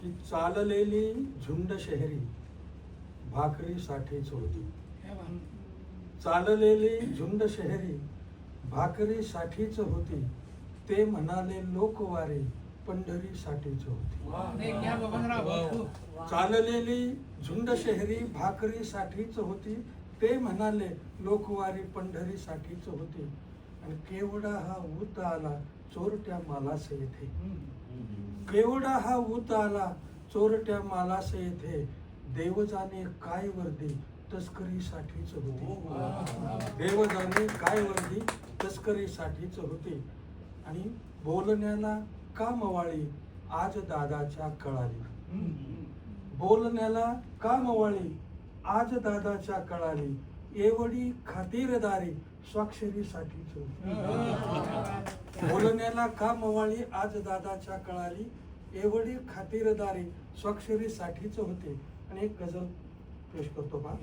की चाललेली झुंड शहरी भाकरीसाठीच होती चाललेली झुंड शहरी भाकरीसाठीच होती ते म्हणाले लोकवारी पंढरीसाठीच होती चाललेली झुंड शहरी भाकरीसाठीच होती ते म्हणाले लोकवारी पंढरीसाठीच होती आणि केवढा हा ऊत आला चोरट्या मालास येथे. केवढा हा ऊत आला चोरट्या मालास येथे. देव जाणे काय वर्दी? तस्करीसाठीच होती. देव जाणे काय वर्दी? तस्करीसाठीच होती. आणि बोलण्याला का मवाळी? आज दादाच्या कळाली. बोलण्याला का मवाळी? आज दादाच्या कळाली. एवढी खातीरदारी स्वाक्षरीसाठीच होती. बोलण्याला का मवाळी आज दादाच्या कळाली एवढी खातीरदारी स्वाक्षरीसाठीच होते. आणि एक गझल पेश करतो बा.